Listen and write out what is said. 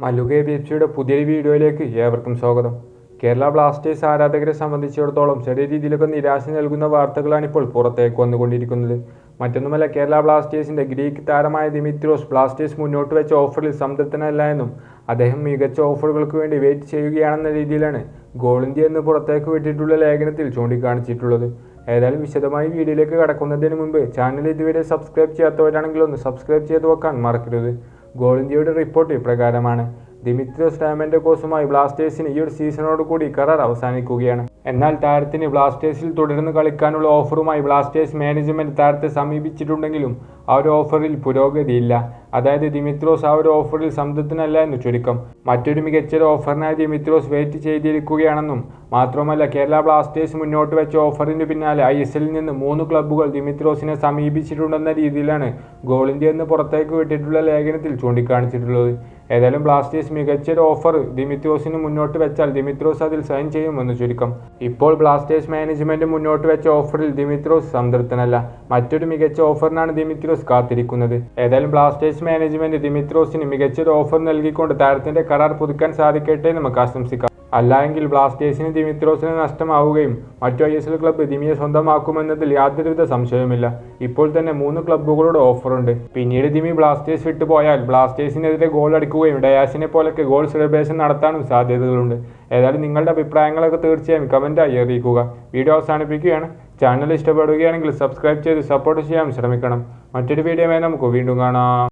മല്ലുക B F സിയുടെ പുതിയൊരു വീഡിയോയിലേക്ക് ഏവർക്കും സ്വാഗതം. കേരള ബ്ലാസ്റ്റേഴ്സ് ആരാധകരെ സംബന്ധിച്ചിടത്തോളം ചെറിയ രീതിയിലൊക്കെ നിരാശ നൽകുന്ന വാർത്തകളാണ് ഇപ്പോൾ പുറത്തേക്ക് വന്നുകൊണ്ടിരിക്കുന്നത്. മറ്റൊന്നുമല്ല കേരള ബ്ലാസ്റ്റേഴ്സിന്റെ ഗ്രീക്ക് താരമായ ദിമിത്രോസ് ബ്ലാസ്റ്റേഴ്സ് മുന്നോട്ട് വെച്ച ഓഫറിൽ സംതൃപ്തനല്ല എന്നും അദ്ദേഹം മികച്ച ഓഫറുകൾക്ക് വേണ്ടി വെയിറ്റ് ചെയ്യുകയാണെന്ന രീതിയിലാണ് ഗോൾ ഇന്ത്യ എന്ന് പുറത്തേക്ക് വിട്ടിട്ടുള്ള ലേഖനത്തിൽ ചൂണ്ടിക്കാണിച്ചിട്ടുള്ളത്. ഏതായാലും വിശദമായി വീഡിയോയിലേക്ക് കടക്കുന്നതിന് മുമ്പ് ചാനൽ ഇതുവരെ സബ്സ്ക്രൈബ് ചെയ്യാത്തവരാണെങ്കിൽ ഒന്ന് സബ്സ്ക്രൈബ് ചെയ്ത് വെക്കാൻ മറക്കരുത്. ഗോൾ ഇന്ത്യയുടെ റിപ്പോർട്ട് ഇപ്രകാരമാണ്. ദിമിത്രിയോസ് ഡാമന്റെ കോസുമായി ബ്ലാസ്റ്റേഴ്സിന് ഈ ഒരു സീസണോട് കൂടി കരാർ അവസാനിക്കുകയാണ്. എന്നാൽ താരത്തിന് ബ്ലാസ്റ്റേഴ്സിൽ തുടർന്ന് കളിക്കാനുള്ള ഓഫറുമായി ബ്ലാസ്റ്റേഴ്സ് മാനേജ്മെന്റ് താരത്തെ സമീപിച്ചിട്ടുണ്ടെങ്കിലും ആ ഒരു ഓഫറിൽ പുരോഗതിയില്ല. അതായത് ദിമിത്രോസ് ആ ഒരു ഓഫറിൽ സംതൃപ്തനല്ല എന്ന് ചുരുക്കം. മറ്റൊരു മികച്ച ഓഫറിനായി ദിമിത്രോസ് വെയിറ്റ് ചെയ്തിരിക്കുകയാണെന്നും മാത്രമല്ല കേരള ബ്ലാസ്റ്റേഴ്സ് മുന്നോട്ട് വെച്ച ഓഫറിന് പിന്നാലെ ഐ എസ് എല്ലിൽ നിന്ന് മൂന്ന് ക്ലബ്ബുകൾ ദിമിത്രോസിനെ സമീപിച്ചിട്ടുണ്ടെന്ന രീതിയിലാണ് ഗോൾ ഇന്ത്യ എന്ന് പുറത്തേക്ക് വിട്ടിട്ടുള്ള ലേഖനത്തിൽ ചൂണ്ടിക്കാണിച്ചിട്ടുള്ളത്. ഏതായാലും ബ്ലാസ്റ്റേഴ്സ് മികച്ചൊരു ഓഫർ ദിമിത്രോസിന് മുന്നോട്ട് വെച്ചാൽ ദിമിത്രോസ് അതിൽ സൈൻ ചെയ്യുമെന്ന് ചുരുക്കം. ഇപ്പോൾ ബ്ലാസ്റ്റേഴ്സ് മാനേജ്മെന്റ് മുന്നോട്ട് വെച്ച ഓഫറിൽ ദിമിത്രോസ് സംതൃപ്തനല്ല. മറ്റൊരു മികച്ച ഓഫറിനാണ് ദിമിത്രോസ് കാത്തിരിക്കുന്നത്. ഏതായാലും ബ്ലാസ്റ്റേഴ്സ് മാനേജ്മെന്റ് ദിമിത്രോസിന് മികച്ചൊരു ഓഫർ നൽകിക്കൊണ്ട് താരത്തിന്റെ കരാർ പുതുക്കാൻ സാധിക്കട്ടെ നമുക്ക് ആശംസിക്കാം. അല്ലായെങ്കിൽ ബ്ലാസ്റ്റേഴ്സിന് ദിമിത്രോസിന് നഷ്ടമാവുകയും മറ്റു ഐ എസ് എൽ ക്ലബ്ബ് ദിമിയെ സ്വന്തമാക്കുമെന്നതിൽ യാതൊരുവിധ സംശയവുമില്ല. ഇപ്പോൾ തന്നെ മൂന്ന് ക്ലബ്ബുകളോട് ഓഫറുണ്ട്. പിന്നീട് ദിമി ബ്ലാസ്റ്റേഴ്സ് വിട്ടുപോയാൽ ബ്ലാസ്റ്റേഴ്സിനെതിരെ ഗോൾ അടിക്കുകയും ഡയാസിനെ പോലൊക്കെ ഗോൾ സെലിബ്രേഷൻ നടത്താനും സാധ്യതകളുണ്ട്. ഏതായാലും നിങ്ങളുടെ അഭിപ്രായങ്ങളൊക്കെ തീർച്ചയായും കമന്റായി അറിയിക്കുക. വീഡിയോ അവസാനിപ്പിക്കുകയാണ്. ചാനൽ ഇഷ്ടപ്പെടുകയാണെങ്കിൽ സബ്സ്ക്രൈബ് ചെയ്ത് സപ്പോർട്ട് ചെയ്യാൻ ശ്രമിക്കണം. മറ്റൊരു വീഡിയോമായി നമുക്ക് വീണ്ടും കാണാം.